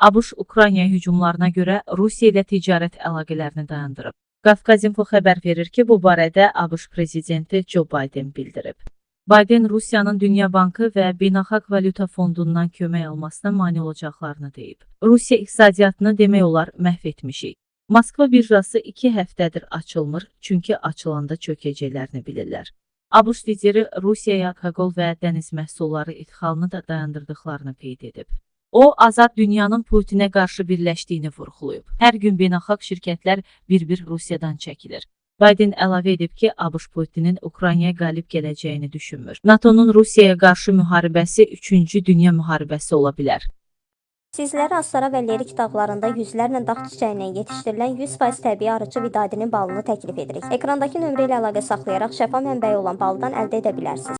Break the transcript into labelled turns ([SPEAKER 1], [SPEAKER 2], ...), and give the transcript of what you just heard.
[SPEAKER 1] ABŞ Ukraynaya hücumlarına görə Rusiya ilə ticarət əlaqələrini dayandırıb. Qafqaz Info xəbər verir ki, bu barədə ABŞ prezidenti Joe Biden bildirib. Biden Rusiyanın Dünya Bankı və Beynəlxalq Valyuta Fondundan kömək almasına mane olacaqlarını deyib. Rusiya iqtisadiyyatını demək olar məhv etmişik. Moskva birjası 2 həftədir açılmır, çünki açılanda çökəcəklərini bilirlər. ABŞ lideri Rusiyaya alkoqol və dəniz məhsulları idxalını da dayandırdıqlarını qeyd edib. O, azad dünyanın Putinə qarşı birləşdiyini vurğulayıb. Hər gün beynəlxalq şirkətlər bir-bir Rusiyadan çəkilir. Biden əlavə edib ki, ABŞ Putinin Ukraynaya qalib gələcəyini düşünmür. NATO-nun Rusiyaya qarşı müharibəsi 3-cü dünya müharibəsi ola bilər.
[SPEAKER 2] Sizlərə Astara və Leri kitablarında yüzlərlə dağ çiçəyindən yetişdirilən 100% təbii arıcı vidadinin balını təklif edirik. Ekrandakı nömrə ilə əlaqə saxlayaraq şəfa mənbəyi olan baldan əldə edə bilərsiniz.